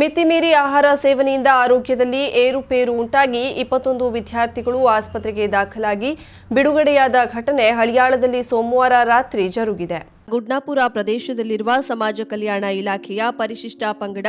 ಮಿತಿಮೀರಿ ಆಹಾರ ಸೇವನೆಯಿಂದ ಆರೋಗ್ಯದಲ್ಲಿ ಏರುಪೇರು ಉಂಟಾಗಿ ಇಪ್ಪತ್ತೊಂದು ವಿದ್ಯಾರ್ಥಿಗಳು ಆಸ್ಪತ್ರೆಗೆ ದಾಖಲಾಗಿ ಬಿಡುಗಡೆಯಾದ ಘಟನೆ ಹಳಿಯಾಳದಲ್ಲಿ ಸೋಮವಾರ ರಾತ್ರಿ ಜರುಗಿದೆ. ಗುಡ್ನಾಪುರ ಪ್ರದೇಶದಲ್ಲಿರುವ ಸಮಾಜ ಕಲ್ಯಾಣ ಇಲಾಖೆಯ ಪರಿಶಿಷ್ಟ ಪಂಗಡ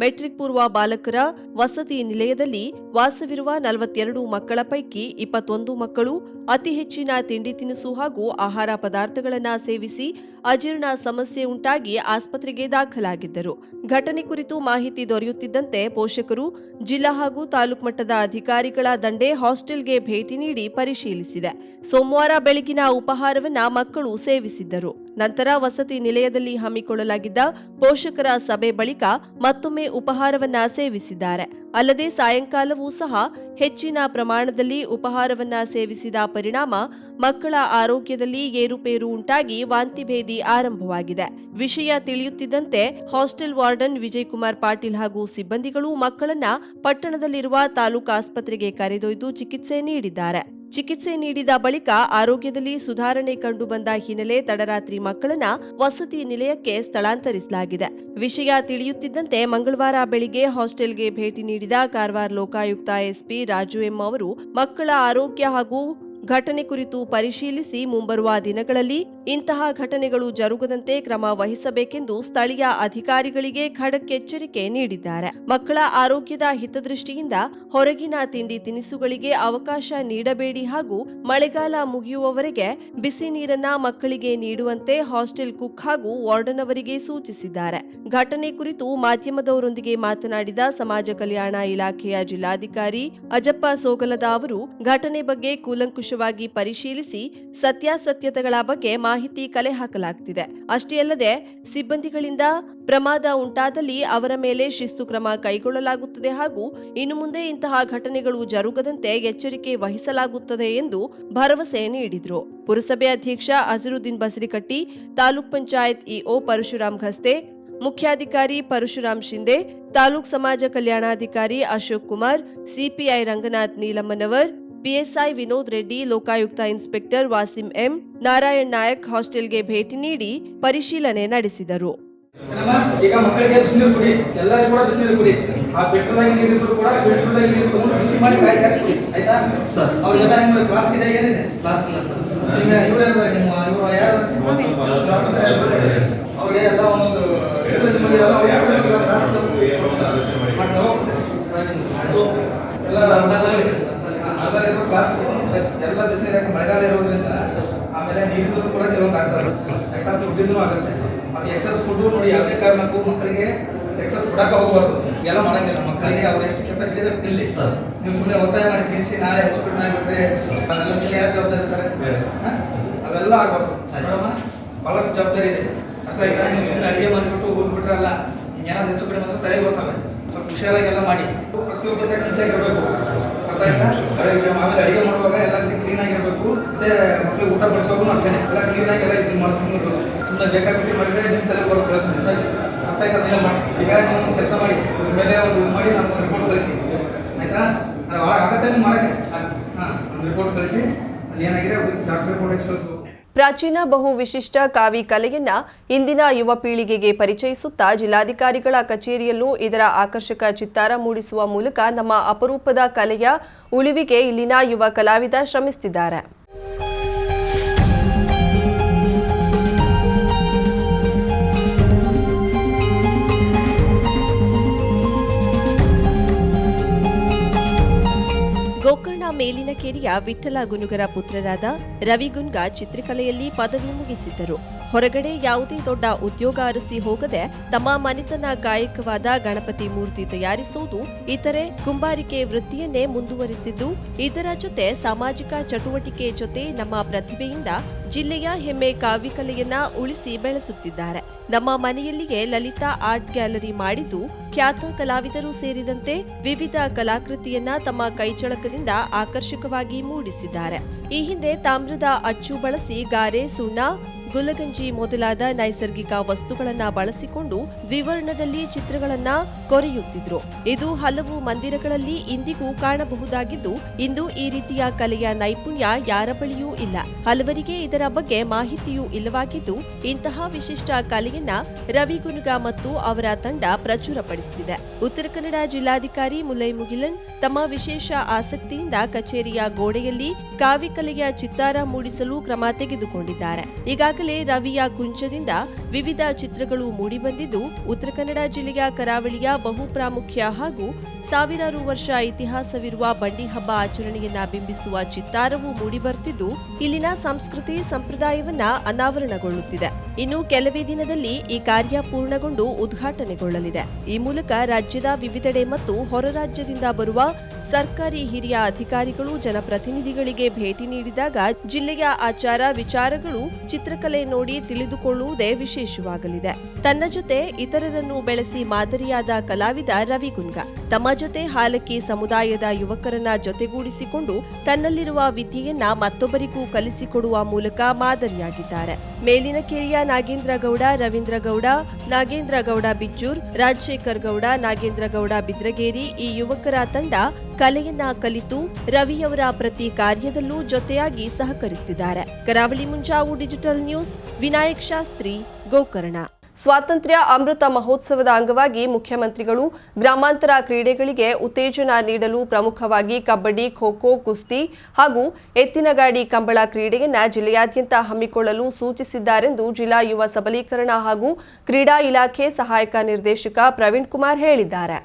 ಮೆಟ್ರಿಕ್ ಪೂರ್ವ ಬಾಲಕರ ವಸತಿ ನಿಲಯದಲ್ಲಿ ವಾಸವಿರುವ ನಲವತ್ತೆರಡು ಮಕ್ಕಳ ಪೈಕಿ ಇಪ್ಪತ್ತೊಂದು ಮಕ್ಕಳು ಅತಿ ಹೆಚ್ಚಿನ ತಿಂಡಿ ತಿನಿಸು ಹಾಗೂ ಆಹಾರ ಪದಾರ್ಥಗಳನ್ನು ಸೇವಿಸಿ ಅಜೀರ್ಣ ಸಮಸ್ಯೆ ಉಂಟಾಗಿ ಆಸ್ಪತ್ರೆಗೆ ದಾಖಲಾಗಿದ್ದರು. ಘಟನೆ ಕುರಿತು ಮಾಹಿತಿ ದೊರೆಯುತ್ತಿದ್ದಂತೆ ಪೋಷಕರು ಜಿಲ್ಲಾ ಹಾಗೂ ತಾಲೂಕು ಮಟ್ಟದ ಅಧಿಕಾರಿಗಳ ದಂಡೆ ಹಾಸ್ಟೆಲ್ಗೆ ಭೇಟಿ ನೀಡಿ ಪರಿಶೀಲಿಸಿದೆ. ಸೋಮವಾರ ಬೆಳಗಿನ ಉಪಹಾರವನ್ನ ಮಕ್ಕಳು ಸೇವಿಸಿದ್ದರು. ನಂತರ ವಸತಿ ನಿಲಯದಲ್ಲಿ ಹಮ್ಮಿಕೊಳ್ಳಲಾಗಿದ್ದ ಪೋಷಕರ ಸಭೆ ಬಳಿಕ ಮತ್ತೊಮ್ಮೆ ಉಪಹಾರವನ್ನ ಸೇವಿಸಿದ್ದಾರೆ. ಅಲ್ಲದೆ ಸಾಯಂಕಾಲವೂ ಸಹ ಹೆಚ್ಚಿನ ಪ್ರಮಾಣದಲ್ಲಿ ಉಪಹಾರವನ್ನ ಸೇವಿಸಿದ ಪರಿಣಾಮ ಮಕ್ಕಳ ಆರೋಗ್ಯದಲ್ಲಿ ಏರುಪೇರು ಉಂಟಾಗಿ ವಾಂತಿಭೇದಿ ಆರಂಭವಾಗಿದೆ. ವಿಷಯ ತಿಳಿಯುತ್ತಿದ್ದಂತೆ ಹಾಸ್ಟೆಲ್ ವಾರ್ಡನ್ ವಿಜಯ್ ಕುಮಾರ್ ಪಾಟೀಲ್ ಹಾಗೂ ಸಿಬ್ಬಂದಿಗಳು ಮಕ್ಕಳನ್ನ ಪಟ್ಟಣದಲ್ಲಿರುವ ತಾಲೂಕು ಆಸ್ಪತ್ರೆಗೆ ಕರೆದೊಯ್ದು ಚಿಕಿತ್ಸೆ ನೀಡಿದ್ದಾರೆ. ಚಿಕಿತ್ಸೆ ನೀಡಿದ ಬಳಿಕ ಆರೋಗ್ಯದಲ್ಲಿ ಸುಧಾರಣೆ ಕಂಡುಬಂದ ಹಿನ್ನೆಲೆ ತಡರಾತ್ರಿ ಮಕ್ಕಳನ್ನ ವಸತಿ ನಿಲಯಕ್ಕೆ ಸ್ಥಳಾಂತರಿಸಲಾಗಿದೆ. ವಿಷಯ ತಿಳಿಯುತ್ತಿದ್ದಂತೆ ಮಂಗಳವಾರ ಬೆಳಿಗ್ಗೆ ಹಾಸ್ಟೆಲ್ಗೆ ಭೇಟಿ ನೀಡಿದ ಕಾರವಾರ ಲೋಕಾಯುಕ್ತ ಎಸ್ಪಿ ರಾಜು ಎಂ ಅವರು ಮಕ್ಕಳ ಆರೋಗ್ಯ ಹಾಗೂ ಘಟನೆ ಕುರಿತು ಪರಿಶೀಲಿಸಿ ಮುಂಬರುವ ದಿನಗಳಲ್ಲಿ ಇಂತಹ ಘಟನೆಗಳು ಜರುಗದಂತೆ ಕ್ರಮ ವಹಿಸಬೇಕೆಂದು ಸ್ಥಳೀಯ ಅಧಿಕಾರಿಗಳಿಗೆ ಖಡಕ್ ಎಚ್ಚರಿಕೆ ನೀಡಿದ್ದಾರೆ. ಮಕ್ಕಳ ಆರೋಗ್ಯದ ಹಿತದೃಷ್ಟಿಯಿಂದ ಹೊರಗಿನ ತಿಂಡಿ ತಿನಿಸುಗಳಿಗೆ ಅವಕಾಶ ನೀಡಬೇಡಿ ಹಾಗೂ ಮಳೆಗಾಲ ಮುಗಿಯುವವರೆಗೆ ಬಿಸಿ ನೀರನ್ನ ಮಕ್ಕಳಿಗೆ ನೀಡುವಂತೆ ಹಾಸ್ಟೆಲ್ ಕುಕ್ ಹಾಗೂ ವಾರ್ಡನ್ ಅವರಿಗೆ ಸೂಚಿಸಿದ್ದಾರೆ. ಘಟನೆ ಕುರಿತು ಮಾಧ್ಯಮದವರೊಂದಿಗೆ ಮಾತನಾಡಿದ ಸಮಾಜ ಕಲ್ಯಾಣ ಇಲಾಖೆಯ ಜಿಲ್ಲಾಧಿಕಾರಿ ಅಜಪ್ಪ ಸೋಗಲದ ಅವರು, ಘಟನೆ ಬಗ್ಗೆ ಕೂಲಂಕುಷವಾಗಿ ಪರಿಶೀಲಿಸಿ ಸತ್ಯಾಸತ್ಯತೆಗಳ ಬಗ್ಗೆ ಮಾಹಿತಿ ಕಲೆ ಹಾಕಲಾಗುತ್ತಿದೆ ಅಷ್ಟೇ ಅಲ್ಲದೆ ಸಿಬ್ಬಂದಿಗಳಿಂದ ಪ್ರಮಾದ ಉಂಟಾದಲ್ಲಿ ಅವರ ಮೇಲೆ ಶಿಸ್ತು ಕ್ರಮ ಕೈಗೊಳ್ಳಲಾಗುತ್ತದೆ ಹಾಗೂ ಇನ್ನು ಮುಂದೆ ಇಂತಹ ಘಟನೆಗಳು ಜರುಗದಂತೆ ಎಚ್ಚರಿಕೆ ವಹಿಸಲಾಗುತ್ತದೆ ಎಂದು ಭರವಸೆ ನೀಡಿದರು. ಪುರಸಭೆ ಅಧ್ಯಕ್ಷ ಅಜರುದ್ದೀನ್ ಬಸರಿಕಟ್ಟಿ, ತಾಲೂಕ್ ಪಂಚಾಯತ್ ಇಒ ಪರಶುರಾಮ್ ಘಸ್ತೆ, ಮುಖ್ಯಾಧಿಕಾರಿ ಪರಶುರಾಮ್ ಶಿಂದೆ, ತಾಲೂಕ್ ಸಮಾಜ ಕಲ್ಯಾಣಾಧಿಕಾರಿ Ashok Kumar, CPI Ranganath Neelammanavar PSI Vinod Reddy Lokayukta inspector Wasim M Narayan Nayak ಹಾಸ್ಟೆಲ್ಗೆ ಭೇಟಿ ನೀಡಿ ಪರಿಶೀಲನೆ ನಡೆಸಿದರು? ಈಗ ಮಕ್ಕಳಿಗೆ ಬಿಸಿನೀರು ಕುಡಿ. ಎಲ್ಲರೂ ಕೂಡ ಬಿಸಿನೀರು ಕುಡಿ. ಆ ಫಿಲ್ಟರ್ದಾಗ ನೀರು ಇದ್ರು ಕೂಡ ಫಿಲ್ಟರ್ದಾಗ ನೀರು ತಗೊಂಡು ಬಿಸಿ ಮಾಡಿ ಕಾಯಿ ಜಾಸ್ತಿ ಕುಡಿ ಆಯ್ತಾ? ಸರ್. ಅವ್ರಿಗೆಲ್ಲ ನಿಮ್ಮ ಕ್ಲಾಸ್ ಇದೆ ಏನಿದೆ? ಕ್ಲಾಸ್ ಇಲ್ಲ ಸರ್. ಇವ್ರು ನಿಮ್ಮ ಇವರು ಯಾರು? ಅವ್ರಿಗೆ ಎಲ್ಲ ಒಂದೊಂದು ಎಲ್ಲ ಅರ್ಧ ಕ್ಲಾಸ್ ಎಲ್ಲ ಯಾಕೆ ಮಳೆಗಾಲ ಇರೋದ್ರಿಂದ ಆಮೇಲೆ ನೀರಿದ್ರು ಕೂಡ ಕೆಲವೊಂದು ಆಗ್ತಾರೆ ಯಾಕಂದ್ರೆ ದುಡ್ಡಿದ್ರು ಆಗುತ್ತೆ. ಅದು ಎಕ್ಸಸ್ ಫುಡ್ ನೋಡಿ ಯಾವುದೇ ಕಾರಣಕ್ಕೂ ಮಕ್ಕಳಿಗೆ ಎಕ್ಸಸ್ ಕೊಡಕ್ಕೆ ಹೋಗ್ಬಾರ್ದು. ಎಲ್ಲ ಮಾಡಂಗಿಲ್ಲ. ಮಕ್ಕಳಿಗೆ ಅವ್ರು ಎಷ್ಟು ಕೆಪಾಸಿಟಿ ಇದೆ ತಿನ್ಲಿ. ಸರ್. ನೀವು ಸುಮ್ಮನೆ ಒತ್ತಾಯ ಮಾಡಿ ತಿನ್ನಿಸಿ ನಾಳೆ ಹೆಚ್ಚು ಕಡಿಮೆ ಆಗಿಬಿಟ್ರೆ ವಿಷಯ ಯಾರು ಜವಾಬ್ದಾರಿ ಇರ್ತಾರೆ. ಅವೆಲ್ಲ ಆಗ್ಬಾರ್ದು. ಭಾಳಷ್ಟು ಜವಾಬ್ದಾರಿ ಇದೆ. ಅರ್ಥ ಆಯ್ತಾ? ನೀವು ಸುಮ್ಮನೆ ಅಡಿಗೆ ಮಾಡಿಬಿಟ್ಟು ಹೋಗ್ಬಿಟ್ರಲ್ಲ ಏನಾದ್ರು ಹೆಚ್ಚು ಕಡಿಮೆ ಅಂದ್ರೆ ತಲೆಗೆ ಬರ್ತವೆ. ಸ್ವಲ್ಪ ಹುಷಾರಾಗಿ ಎಲ್ಲ ಮಾಡಿ. ಪ್ರತಿಯೊಬ್ಬರ ಇರಬೇಕು. ಗೊತ್ತಾಯ್ತಾ? ಆಮೇಲೆ ಅಡಿಗೆ ಮಾಡುವಾಗ ಎಲ್ಲ ಕ್ಲೀನ್ ಆಗಿರಬೇಕು. ಮತ್ತೆ ಮಕ್ಕಳಿಗೆ ಊಟ ಬಡಿಸೋಕು ಅಷ್ಟೇ ಎಲ್ಲ ಕ್ಲೀನ್ ಎಲ್ಲ ಇದನ್ನ ಮಾಡ್ಕೊಂಡು ಇರ್ಬೇಕು. ಸುಮ್ಮನೆ ಬೇಕಾಗುತ್ತೆ ಮಾಡಿದ್ರೆ ನಿಮ್ಮ ತಲೆ ಅರ್ಥ ಆಯ್ತಾ? ಅದನ್ನೆಲ್ಲ ಮಾಡಿ. ಈಗ ನೀವು ಕೆಲಸ ಮಾಡಿ. ಮೇಲೆ ಒಂದು ಇದು ಮಾಡಿ ನಮ್ಮ ರಿಪೋರ್ಟ್ ಕಳಿಸಿ. ಆಯ್ತಾ? ಒಳಗೆ ಆಗತ್ತೆ ನೀವು ಮಾಡೋಕ್ಕೆ? ಹಾಂ ರಿಪೋರ್ಟ್ ಕಳಿಸಿ. ಅಲ್ಲಿ ಏನಾಗಿದೆ? ಡಾಕ್ಟರ್ ರಿಪೋರ್ಟ್ ಕಳಿಸ್ಬೇಕು? ಪ್ರಾಚೀನ ಬಹು ವಿಶಿಷ್ಟ ಕಾವಿ ಕಲೆಯನ್ನ ಇಂದಿನ ಯುವ ಪೀಳಿಗೆಗೆ ಪರಿಚಯಿಸುತ್ತಾ ಜಿಲ್ಲಾಧಿಕಾರಿಗಳ ಕಚೇರಿಯಲ್ಲೂ ಇದರ ಆಕರ್ಷಕ ಚಿತ್ತಾರ ಮೂಡಿಸುವ ಮೂಲಕ ನಮ್ಮ ಅಪರೂಪದ ಕಲೆಯ ಉಳಿವಿಗೆ ಇಲ್ಲಿನ ಯುವ ಕಲಾವಿದ ಶ್ರಮಿಸುತ್ತಿದ್ದಾರೆ ಗೋಕರ್ಣ ಮೇಲಿನ ಕೇರಿಯ ವಿಠಲ ಗುನುಗರ ಪುತ್ರರಾದ ರವಿಗುನ್ಗ ಚಿತ್ರಕಲೆಯಲ್ಲಿ ಪದವಿ ಮುಗಿಸಿದ್ದರು. ಹೊರಗಡೆ ಯಾವುದೇ ದೊಡ್ಡ ಉದ್ಯೋಗ ಅರಸಿ ಹೋಗದೆ ತಮ್ಮ ಮನೆತನ ಗಾಯಕವಾದ ಗಣಪತಿ ಮೂರ್ತಿ ತಯಾರಿಸುವುದು ಇತರೆ ಕುಂಬಾರಿಕೆ ವೃತ್ತಿಯನ್ನೇ ಮುಂದುವರಿಸಿದ್ದು, ಇದರ ಜೊತೆ ಸಾಮಾಜಿಕ ಚಟುವಟಿಕೆ ಜೊತೆ ನಮ್ಮ ಪ್ರತಿಭೆಯಿಂದ ಜಿಲ್ಲೆಯ ಹೆಮ್ಮೆ ಕಾವ್ಯಕಲೆಯನ್ನ ಉಳಿಸಿ ಬೆಳೆಸುತ್ತಿದ್ದಾರೆ. ನಮ್ಮ ಮನೆಯಲ್ಲಿಯೇ ಲಲಿತಾ ಆರ್ಟ್ ಗ್ಯಾಲರಿ ಮಾಡಿದ್ದು ಖ್ಯಾತ ಕಲಾವಿದರು ಸೇರಿದಂತೆ ವಿವಿಧ ಕಲಾಕೃತಿಯನ್ನ ತಮ್ಮ ಕೈಚಳಕದಿಂದ ಆಕರ್ಷಕವಾಗಿ ಮೂಡಿಸಿದ್ದಾರೆ. ಈ ಹಿಂದೆ ತಾಮ್ರದ ಅಚ್ಚು ಬಳಸಿ ಗಾರೆ, ಸುಣ್ಣ, ಗುಲಗಂಜಿ ಮೊದಲಾದ ನೈಸರ್ಗಿಕ ವಸ್ತುಗಳನ್ನ ಬಳಸಿಕೊಂಡು ವಿವರಣದಲ್ಲಿ ಚಿತ್ರಗಳನ್ನ ಕೊರೆಯುತ್ತಿದ್ರು. ಇದು ಹಲವು ಮಂದಿರಗಳಲ್ಲಿ ಇಂದಿಗೂ ಕಾಣಬಹುದಾಗಿದ್ದು, ಇಂದು ಈ ರೀತಿಯ ಕಲೆಯ ನೈಪುಣ್ಯ ಯಾರ ಬಳಿಯೂ ಇಲ್ಲ. ಹಲವರಿಗೆ ಇದರ ಬಗ್ಗೆ ಮಾಹಿತಿಯೂ ಇಲ್ಲವಾಗಿದ್ದು, ಇಂತಹ ವಿಶಿಷ್ಟ ಕಲೆಯನ್ನ ರವಿ ಗುನುಗ ಮತ್ತು ಅವರ ತಂಡ ಪ್ರಚುರಪಡಿಸುತ್ತಿದೆ. ಉತ್ತರ ಕನ್ನಡ ಜಿಲ್ಲಾಧಿಕಾರಿ ಮುಲೈ ಮುಗಿಲನ್ ತಮ್ಮ ವಿಶೇಷ ಆಸಕ್ತಿಯಿಂದ ಕಚೇರಿಯ ಗೋಡೆಯಲ್ಲಿ ಕಾವ್ಯಕಲೆಯ ಚಿತ್ತಾರ ಮೂಡಿಸಲು ಕ್ರಮ ತೆಗೆದುಕೊಂಡಿದ್ದಾರೆ. ಈಗಾಗಲೇ ರವಿಯ ಕುಂಚದಿಂದ ವಿವಿಧ ಚಿತ್ರಗಳು ಮೂಡಿಬಂದಿದ್ದು, ಉತ್ತರ ಕನ್ನಡ ಜಿಲ್ಲೆಯ ಕರಾವಳಿಯ ಬಹುಪ್ರಾಮುಖ್ಯ ಹಾಗೂ ಸಾವಿರಾರು ವರ್ಷ ಇತಿಹಾಸವಿರುವ ಬಂಡಿ ಹಬ್ಬ ಆಚರಣೆಯನ್ನ ಬಿಂಬಿಸುವ ಚಿತ್ತಾರವೂ ಮೂಡಿಬರ್ತಿದ್ದು, ಇಲ್ಲಿನ ಸಂಸ್ಕೃತಿ ಸಂಪ್ರದಾಯವನ್ನ ಅನಾವರಣಗೊಳ್ಳುತ್ತಿದೆ. ಇನ್ನು ಕೆಲವೇ ದಿನದಲ್ಲಿ ಈ ಕಾರ್ಯ ಪೂರ್ಣಗೊಂಡು ಉದ್ಘಾಟನೆಗೊಳ್ಳಲಿದೆ. ಈ ಮೂಲಕ ರಾಜ್ಯದ ವಿವಿಧೆಡೆ ಮತ್ತು ಹೊರ ರಾಜ್ಯದಿಂದ ಬರುವ ಸರ್ಕಾರಿ ಹಿರಿಯ ಅಧಿಕಾರಿಗಳು, ಜನಪ್ರತಿನಿಧಿಗಳಿಗೆ ಭೇಟಿ ನೀಡಿದಾಗ ಜಿಲ್ಲೆಯ ಆಚಾರ ವಿಚಾರಗಳು, ಚಿತ್ರಕಲೆ ನೋಡಿ ತಿಳಿದುಕೊಳ್ಳುವುದೇ ವಿಶೇಷವಾಗಲಿದೆ. ತನ್ನ ಜೊತೆ ಇತರರನ್ನು ಬೆಳೆಸಿ ಮಾದರಿಯಾದ ಕಲಾವಿದ ರವಿಗುಂಗ. ತಮ್ಮ ಜೊತೆ ಹಾಲಕ್ಕಿ ಸಮುದಾಯದ ಯುವಕರನ್ನ ಜೊತೆಗೂಡಿಸಿಕೊಂಡು ತನ್ನಲ್ಲಿರುವ ವಿದ್ಯೆಯನ್ನ ಮತ್ತೊಬ್ಬರಿಗೂ ಕಲಿಸಿಕೊಡುವ ಮೂಲಕ ಮಾದರಿಯಾಗಿದ್ದಾರೆ. ಮೇಲಿನ ಕಿರಿಯ ನಾಗೇಂದ್ರ ಗೌಡ ರವೀಂದ್ರ ಗೌಡ ನಾಗೇಂದ್ರ ಗೌಡ ಬಿಜ್ಜೂರ್ ರಾಜಶೇಖರ್ ಗೌಡ ನಾಗೇಂದ್ರ ಗೌಡ ಬಿದ್ರಗೇರಿ ಈ ಯುವಕರ ತಂಡ ಕಲೆಯನ್ನ ಕಲಿತು ರವಿಯವರ ಪ್ರತಿ ಕಾರ್ಯದಲ್ಲೂ ಜೊತೆಯಾಗಿ ಸಹಕರಿಸುತ್ತಿದ್ದಾರೆ ಕರಾವಳಿ ಮುಂಜಾವು ಡಿಜಿಟಲ್ ನ್ಯೂಸ್, ವಿನಾಯಕ್ ಶಾಸ್ತ್ರಿ, ಗೋಕರ್ಣ. ಸ್ವಾತಂತ್ರ್ಯ ಅಮೃತ ಮಹೋತ್ಸವದ ಅಂಗವಾಗಿ ಮುಖ್ಯಮಂತ್ರಿಗಳು ಗ್ರಾಮಾಂತರ ಕ್ರೀಡೆಗಳಿಗೆ ಉತ್ತೇಜನ ನೀಡಲು ಪ್ರಮುಖವಾಗಿ ಕಬಡ್ಡಿ ಖೋ ಖೋ ಕುಸ್ತಿ ಹಾಗೂ ಎತ್ತಿನಗಾಡಿ ಕಂಬಳ ಕ್ರೀಡೆಯನ್ನು ಜಿಲ್ಲೆಯಾದ್ಯಂತ ಹಮ್ಮಿಕೊಳ್ಳಲು ಸೂಚಿಸಿದ್ದಾರೆಂದು ಜಿಲ್ಲಾ ಯುವ ಸಬಲೀಕರಣ ಹಾಗೂ ಕ್ರೀಡಾ ಇಲಾಖೆ ಸಹಾಯಕ ನಿರ್ದೇಶಕ ಪ್ರವೀಣ್ ಕುಮಾರ್ ಹೇಳಿದ್ದಾರೆ.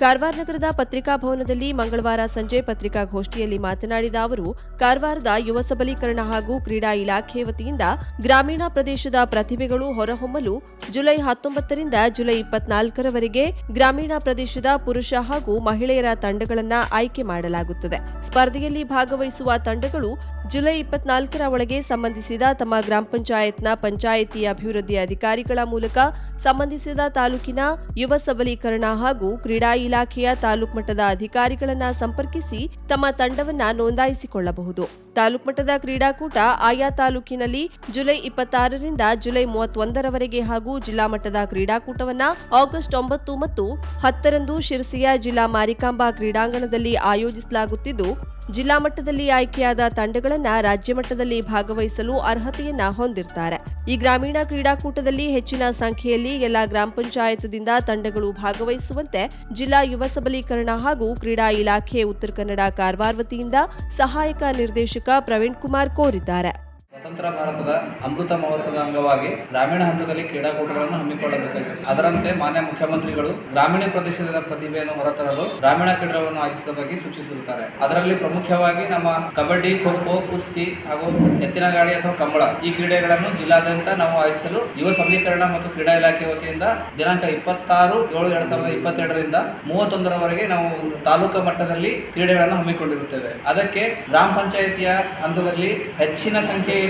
ಕಾರವಾರ ನಗರದ ಪತ್ರಿಕಾ ಭವನದಲ್ಲಿ ಮಂಗಳವಾರ ಸಂಜೆ ಪತ್ರಿಕಾಗೋಷ್ಠಿಯಲ್ಲಿ ಮಾತನಾಡಿದ ಅವರು, ಕಾರವಾರದ ಯುವ ಸಬಲೀಕರಣ ಹಾಗೂ ಕ್ರೀಡಾ ಇಲಾಖೆ ವತಿಯಿಂದ ಗ್ರಾಮೀಣ ಪ್ರದೇಶದ ಪ್ರತಿಭೆಗಳು ಹೊರಹೊಮ್ಮಲು ಜುಲೈ ಹತ್ತೊಂಬತ್ತರಿಂದ ಜುಲೈ ಇಪ್ಪತ್ನಾಲ್ಕರವರೆಗೆ ಗ್ರಾಮೀಣ ಪ್ರದೇಶದ ಪುರುಷ ಹಾಗೂ ಮಹಿಳೆಯರ ತಂಡಗಳನ್ನು ಆಯ್ಕೆ ಮಾಡಲಾಗುತ್ತದೆ. ಸ್ಪರ್ಧೆಯಲ್ಲಿ ಭಾಗವಹಿಸುವ ತಂಡಗಳು ಜುಲೈ ಇಪ್ಪತ್ನಾಲ್ಕರ ಒಳಗೆ ಸಂಬಂಧಿಸಿದ ತಮ್ಮ ಗ್ರಾಮ ಪಂಚಾಯತ್ನ ಪಂಚಾಯಿತಿ ಅಭಿವೃದ್ಧಿ ಅಧಿಕಾರಿಗಳ ಮೂಲಕ ಸಂಬಂಧಿಸಿದ ತಾಲೂಕಿನ ಯುವ ಸಬಲೀಕರಣ ಹಾಗೂ ಕ್ರೀಡಾ ಇಲಾಖೆಯ ತಾಲೂಕು ಮಟ್ಟದ ಅಧಿಕಾರಿಗಳನ್ನ ಸಂಪರ್ಕಿಸಿ ತಮ್ಮ ತಂಡವನ್ನು ನೋಂದಾಯಿಸಿಕೊಳ್ಳಬಹುದು. ತಾಲೂಕು ಮಟ್ಟದ ಕ್ರೀಡಾಕೂಟ ಆಯಾ ತಾಲೂಕಿನಲ್ಲಿ ಜುಲೈ ಇಪ್ಪತ್ತಾರರಿಂದ ಜುಲೈ ಮೂವತ್ತೊಂದರವರೆಗೆ ಹಾಗೂ ಜಿಲ್ಲಾ ಮಟ್ಟದ ಕ್ರೀಡಾಕೂಟವನ್ನು ಆಗಸ್ಟ್ ಒಂಬತ್ತು ಮತ್ತು ಹತ್ತರಂದು ಶಿರಸಿಯ ಜಿಲ್ಲಾ ಮಾರಿಕಾಂಬಾ ಕ್ರೀಡಾಂಗಣದಲ್ಲಿ ಆಯೋಜಿಸಲಾಗುತ್ತಿದ್ದು ಜಿಲ್ಲಾ ಮಟ್ಟದಲ್ಲಿ ಆಯ್ಕೆಯಾದ ತಂಡಗಳನ್ನ ರಾಜ್ಯ ಮಟ್ಟದಲ್ಲಿ ಭಾಗವಹಿಸಲು ಅರ್ಹತೆಯನ್ನ ಹೊಂದಿರ್ತಾರೆ. ಈ ಗ್ರಾಮೀಣ ಕ್ರೀಡಾಕೂಟದಲ್ಲಿ ಹೆಚ್ಚಿನ ಸಂಖ್ಯೆಯಲ್ಲಿ ಎಲ್ಲಾ ಗ್ರಾಮ ಪಂಚಾಯತ್ದಿಂದ ತಂಡಗಳು ಭಾಗವಹಿಸುವಂತೆ ಜಿಲ್ಲಾ ಯುವ ಸಬಲೀಕರಣ ಹಾಗೂ ಕ್ರೀಡಾ ಇಲಾಖೆ ಉತ್ತರ ಕನ್ನಡ ಕಾರವಾರ ವತಿಯಿಂದ ಸಹಾಯಕ ನಿರ್ದೇಶಕ ಪ್ರವೀಣ್ ಕುಮಾರ್ ಕೋರಿದ್ದಾರೆ. ಸ್ವತಂತ್ರ ಭಾರತದ ಅಮೃತ ಮಹೋತ್ಸವದ ಅಂಗವಾಗಿ ಗ್ರಾಮೀಣ ಹಂತದಲ್ಲಿ ಕ್ರೀಡಾಕೂಟಗಳನ್ನು ಹಮ್ಮಿಕೊಳ್ಳಬೇಕಾಗಿದೆ ಅದರಂತೆ ಮಾನ್ಯ ಮುಖ್ಯಮಂತ್ರಿಗಳು ಗ್ರಾಮೀಣ ಪ್ರದೇಶದ ಪ್ರತಿಭೆಯನ್ನು ಹೊರತರಲು ಗ್ರಾಮೀಣ ಕ್ರೀಡೆಗಳನ್ನು ಆಯೋಜಿಸಿದ ಬಗ್ಗೆ ಸೂಚಿಸಿರುತ್ತಾರೆ. ಅದರಲ್ಲಿ ಪ್ರಮುಖವಾಗಿ ನಮ್ಮ ಕಬಡ್ಡಿ ಖೋ ಕುಸ್ತಿ ಹಾಗೂ ಎತ್ತಿನ ಗಾಡಿ ಅಥವಾ ಕಂಬಳ ಈ ಕ್ರೀಡೆಗಳನ್ನು ಜಿಲ್ಲಾದ್ಯಂತ ನಾವು ಆಯೋಜಿಸಲು ಯುವ ಸಬಲೀಕರಣ ಮತ್ತು ಕ್ರೀಡಾ ಇಲಾಖೆ ವತಿಯಿಂದ ದಿನಾಂಕ ಇಪ್ಪತ್ತಾರು ಏಳು ಎರಡ್ ಸಾವಿರದ ಇಪ್ಪತ್ತೆರಡರಿಂದ ಮೂವತ್ತೊಂದರವರೆಗೆ ನಾವು ತಾಲೂಕು ಮಟ್ಟದಲ್ಲಿ ಕ್ರೀಡೆಗಳನ್ನು ಹಮ್ಮಿಕೊಂಡಿರುತ್ತೇವೆ. ಅದಕ್ಕೆ ಗ್ರಾಮ ಪಂಚಾಯಿತಿಯ ಹಂತದಲ್ಲಿ ಹೆಚ್ಚಿನ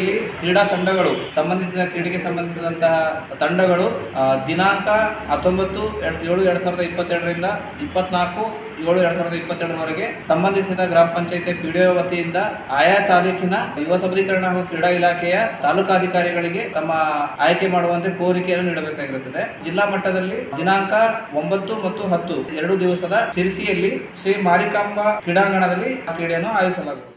ಸಂಖ್ಯೆಯಲ್ಲಿ ಕ್ರೀಡಾ ತಂಡಗಳು, ಸಂಬಂಧಿಸಿದ ಕ್ರೀಡೆಗೆ ಸಂಬಂಧಿಸಿದಂತಹ ತಂಡಗಳು ದಿನಾಂಕ ಹತ್ತೊಂಬತ್ತು ಏಳು, ಎರಡು ಸಾವಿರದ ಇಪ್ಪತ್ತೆರಡರಿಂದ ಇಪ್ಪತ್ನಾಲ್ಕು, ಏಳು, ಎರಡ್ ಸಾವಿರದ ಇಪ್ಪತ್ತೆರಡರವರೆಗೆ ಸಂಬಂಧಿಸಿದ ಗ್ರಾಮ ಪಂಚಾಯತಿ ಪಿಡಿಒ ವತಿಯಿಂದ ಆಯಾ ತಾಲೂಕಿನ ಯುವ ಸಬಲೀಕರಣ ಹಾಗೂ ಕ್ರೀಡಾ ಇಲಾಖೆಯ ತಾಲೂಕಾಧಿಕಾರಿಗಳಿಗೆ ತಮ್ಮ ಆಯ್ಕೆ ಮಾಡುವಂತೆ ಕೋರಿಕೆಯನ್ನು ನೀಡಬೇಕಾಗಿರುತ್ತದೆ. ಜಿಲ್ಲಾ ಮಟ್ಟದಲ್ಲಿ ದಿನಾಂಕ ಒಂಬತ್ತು ಮತ್ತು ಹತ್ತು, ಎರಡು ದಿವಸದ ಸಿರಿಸಿಯಲ್ಲಿ ಶ್ರೀ ಮಾರಿಕಾಂಬಾ ಕ್ರೀಡಾಂಗಣದಲ್ಲಿ ಆ ಕ್ರೀಡೆಯನ್ನು ಆಯೋಜಿಸಲಾಗುತ್ತದೆ.